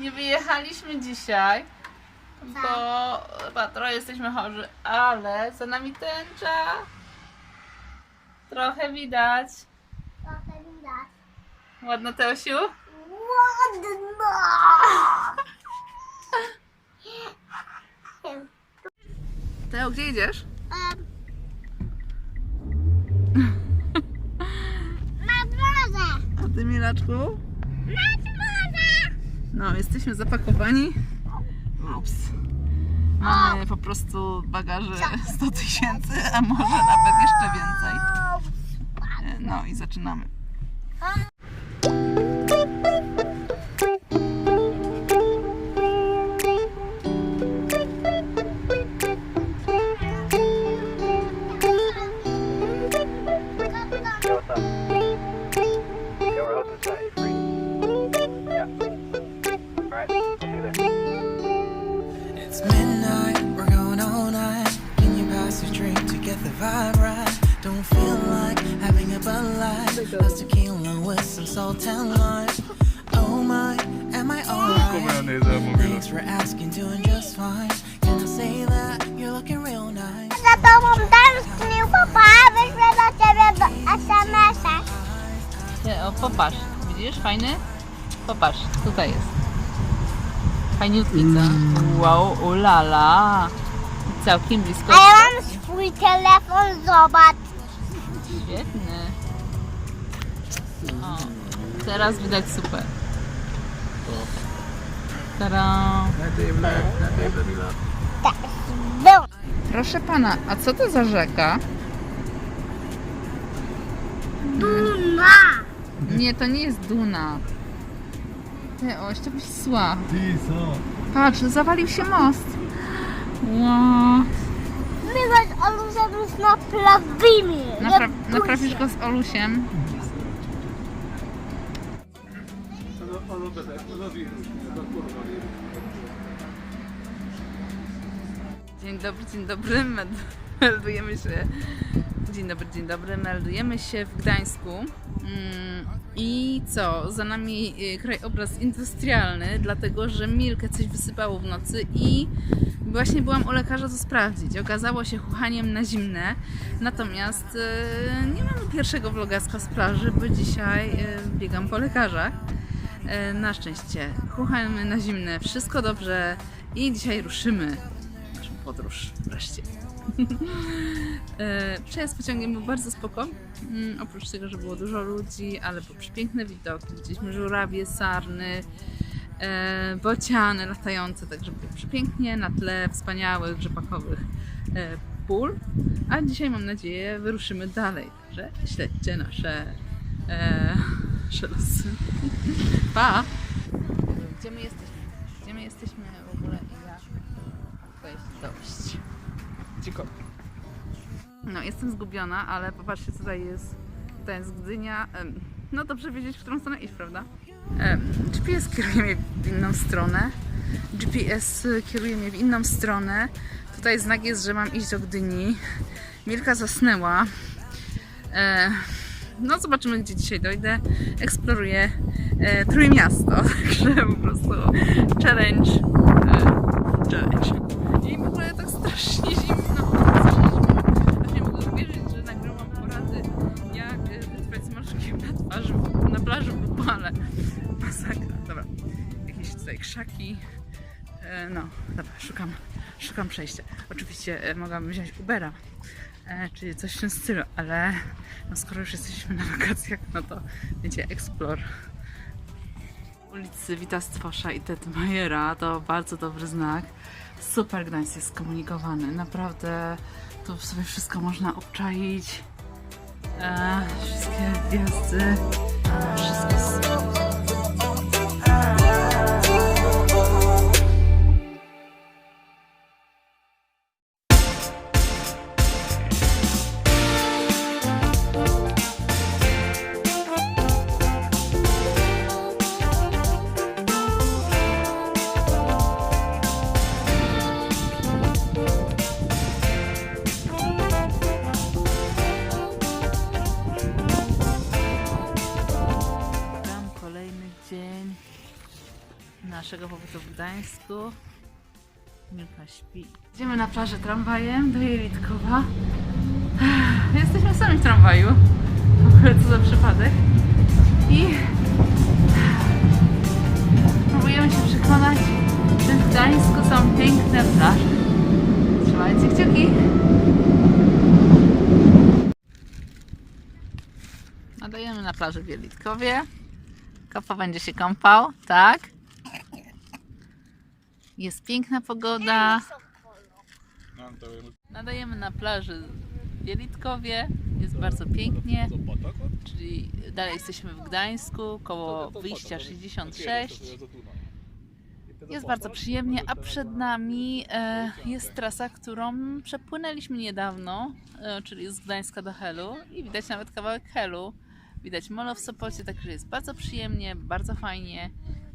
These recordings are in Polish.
nie wyjechaliśmy dzisiaj, bo chyba trochę jesteśmy chorzy, ale za nami tęcza. Trochę widać. Trochę widać. Ładna Teosiu? Ładna! Teo, gdzie idziesz? Em. Na drodze! A ty, Milaczku? Na drodze! No, jesteśmy zapakowani. Ups. Mamy po prostu bagaże 100 tysięcy, a może nawet jeszcze więcej. E, No i zaczynamy. Vibe right? Don't feel like having a Bud Light. That's tequila with some salt and lime. Oh my, am I alright? Thanks for asking, doing just fine. Can I say that you're looking real nice? Za tobą tęsknił papa, wyślę do ciebie do SMS-a. Nie, O, popatrz. Widzisz? Fajny? Popatrz, tutaj jest. Fajniutki, co? Mm. Wow, ulala. Całkiem blisko. A ja mam swój telefon, zobacz. Świetny. O, teraz widać super. Tada. Był. Proszę pana, a co to za rzeka? Duna. Nie, to nie jest Duna. Ty, oś, to Wisła. Patrz, zawalił się most. Wow. Widać, on już naprawimy. Napra naprawisz go z Olusiem. Dzień dobry, dzień dobry. Med- Meldujemy się. Dzień dobry, dzień dobry. Meldujemy się w Gdańsku. Mm, I co? Za nami y, krajobraz industrialny, dlatego że Milkę coś wysypało w nocy i właśnie byłam u lekarza to sprawdzić. Okazało się chuchaniem na zimne. Natomiast y, nie mamy pierwszego vlogaska z plaży, bo dzisiaj y, biegam po lekarzach. Na szczęście chuchamy na zimne, wszystko dobrze i dzisiaj ruszymy naszą podróż wreszcie. E, Przejazd pociągiem był bardzo spoko, mm, oprócz tego, że było dużo ludzi, ale był przepiękny widok, widzieliśmy żurawie, sarny, e, bociany latające, także było przepięknie na tle wspaniałych rzepakowych e, pól, a dzisiaj mam nadzieję wyruszymy dalej, także śledźcie nasze, nasze. Pa! No, jestem zgubiona, ale popatrzcie, tutaj jest. Tutaj jest Gdynia. No dobrze wiedzieć, w którą stronę iść, prawda? GPS kieruje mnie w inną stronę. GPS kieruje mnie w inną stronę. Tutaj znak jest, że mam iść do Gdyni. Milka zasnęła. E, no zobaczymy, gdzie dzisiaj dojdę. Eksploruję e, Trójmiasto, także po prostu challenge. E, challenge. I w ogóle tak strasznie zimno. Krzaki. E, no, dobra, szukam, szukam przejścia. Oczywiście e, mogłabym wziąć Ubera, e, czy coś w tym stylu, ale no skoro już jesteśmy na wakacjach, no to wiecie, explore. Ulicy Wita Stwosza i Tetmajera to bardzo dobry znak. Super Gdańsk jest skomunikowany. Naprawdę tu sobie wszystko można obczaić. E, wszystkie gwiazdy. Pobytu w Gdańsku. Milka śpi. Idziemy na plażę tramwajem do Jelitkowa. Jesteśmy sami w tramwaju. W ogóle co za przypadek. I próbujemy się przekonać, że w Gdańsku są piękne plaże. Trzymajcie kciuki. Nadajemy na plaży w Jelitkowie. Kopa będzie się kąpał, tak? Jest piękna pogoda. Nadajemy na plaży w Jelitkowie. Jest bardzo pięknie. Czyli dalej jesteśmy w Gdańsku, koło wyjścia 66. Jest bardzo przyjemnie, a przed nami e, jest trasa, którą przepłynęliśmy niedawno, e, czyli z Gdańska do Helu i widać nawet kawałek Helu. Widać molo w Sopocie, także jest bardzo przyjemnie, bardzo fajnie.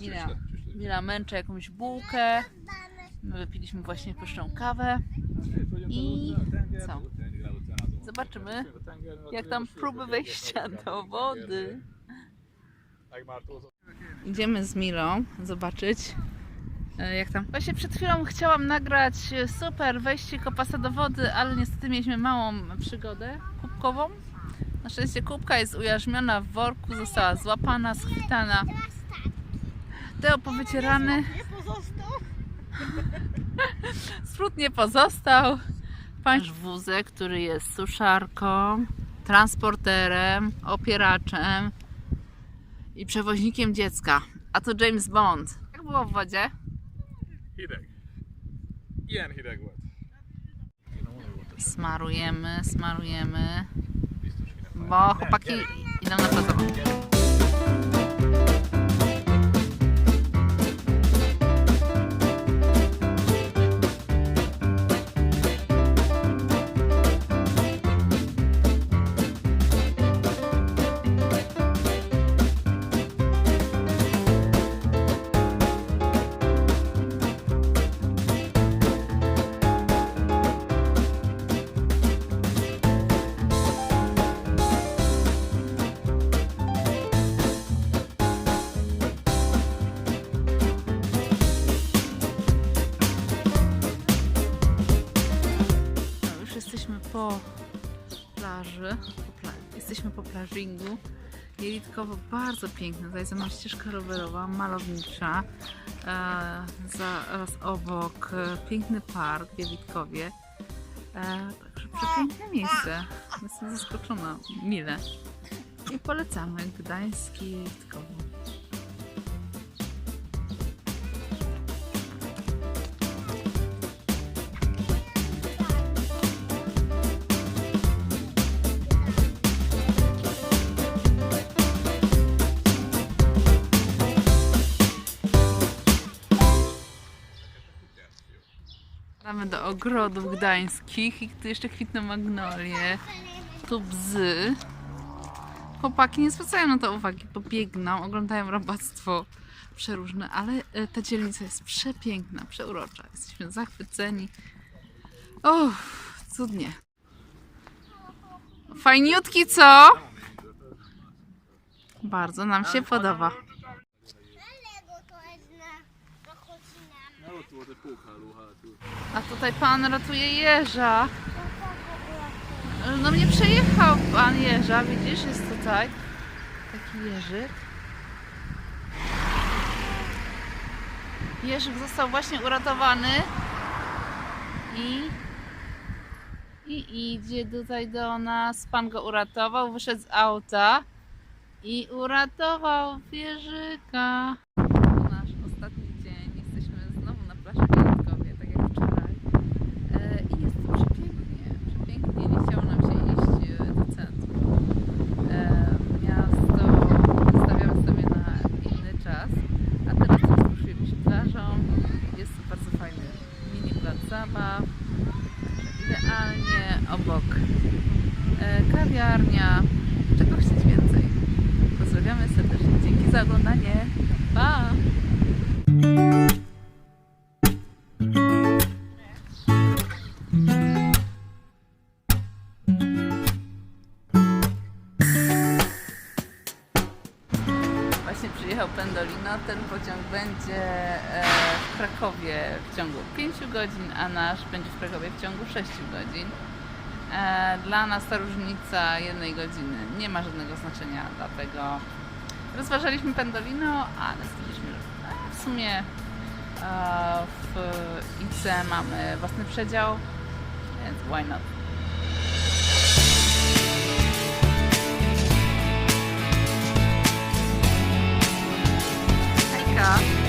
Mila, Mila męczy jakąś bułkę. My wypiliśmy właśnie pyszną kawę. I co? Zobaczymy, jak tam próby wejścia do wody. Idziemy z Milą zobaczyć, e, jak tam. Właśnie przed chwilą chciałam nagrać super wejście kopasa do wody, ale niestety mieliśmy małą przygodę kubkową. Na szczęście kubka jest ujarzmiona w worku, została złapana, schwytana. Teo powycierany. Sprut nie pozostał. Nasz wózek, który jest suszarką, transporterem, opieraczem i przewoźnikiem dziecka. A to James Bond. Jak było w wodzie? Hideg. Ilyen hideg volt. Smarujemy, smarujemy. Bo chłopaki idą na plażowanie. Jesteśmy po plażingu. Jelitkowo bardzo piękne. Tutaj za mną ścieżka rowerowa, malownicza. E, zaraz obok e, piękny park w Jelitkowie. E, także przepiękne miejsce. Jestem zaskoczona. Mile. I polecamy Gdański Jelitkowo. Do ogrodów gdańskich i tu jeszcze kwitną magnolie. Tu bzy. Chłopaki nie zwracają na to uwagi, bo biegną, oglądają robactwo przeróżne, ale e, ta dzielnica jest przepiękna, przeurocza. Jesteśmy zachwyceni. O, cudnie. Fajniutki, co? Bardzo nam się podoba. Lego to jest na, na. A tutaj pan ratuje jeża. No mnie przejechał pan jeża, widzisz, jest tutaj taki jeżyk. Jeżyk został właśnie uratowany i i idzie tutaj do nas. Pan go uratował, wyszedł z auta i uratował wieżyka. To nasz ostatni dzień. Jesteśmy znowu na plaży Wielkowie, tak jak wczoraj. E, I jest tu przepięknie, przepięknie. Nie chciało nam się iść e, do centrum. E, miasto wystawiamy sobie na inny czas. A teraz rozkoszujemy się plażą. Jest tu bardzo fajny mini plac zabaw. Idealnie obok e, kawiarnia. Czego chcieć więcej? Pozdrawiamy serdecznie. Dzięki za oglądanie. Pa! Właśnie przyjechał Pendolino ten pociąg będzie e, w Krakowie w ciągu 5 godzin, a nasz będzie w Krakowie w ciągu 6 godzin. E, Dla nas ta różnica jednej godziny nie ma żadnego znaczenia, dlatego rozważaliśmy Pendolino, ale stwierdziliśmy, że e, w sumie e, w IC mamy własny przedział, więc why not? Hejka!